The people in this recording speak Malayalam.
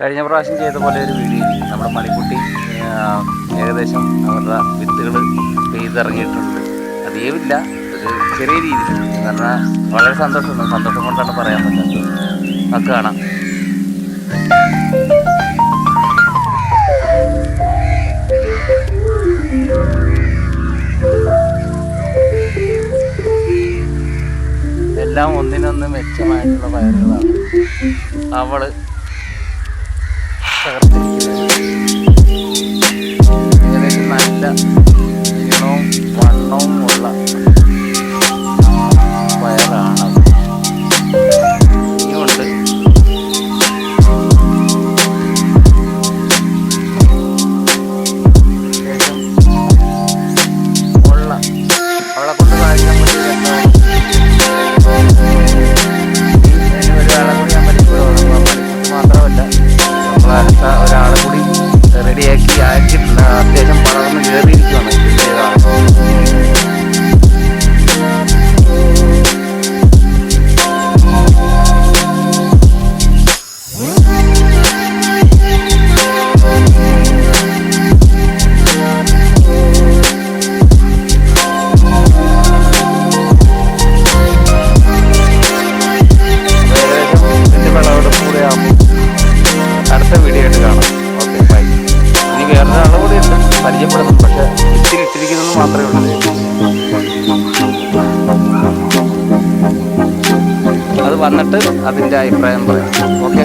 കഴിഞ്ഞ പ്രാവശ്യം ചെയ്ത പോലെ ഒരു വീഡിയോ നമ്മുടെ മണിക്കുട്ടി ഏകദേശം അവരുടെ വിത്തുകൾ പെയ്തിറങ്ങിയിട്ടുണ്ട്. അതേവില്ല ഒരു ചെറിയ രീതിയിൽ. കാരണം വളരെ സന്തോഷമുണ്ട്. സന്തോഷം കൊണ്ടാണ് പറയാൻ പറ്റുന്നത് നമുക്ക് കാണാം. എല്ലാം ഒന്നിനൊന്ന് മെച്ചമായിട്ടുള്ള പയറുകളാണ്. അവൾ Sarap. Ganyan din man. നമ്മൾ ഒരാളെ കൂടി റെഡിയാക്കി ആക്കിയിട്ടുണ്ട്. പരിചയപ്പെടുന്നു. പക്ഷെ ഇത്തിരി ഇട്ടിരിക്കുന്നത് മാത്രമേ ഉള്ളൂ. അത് വന്നിട്ട് അതിന്റെ അഭിപ്രായം പറയാം. ഓക്കെ?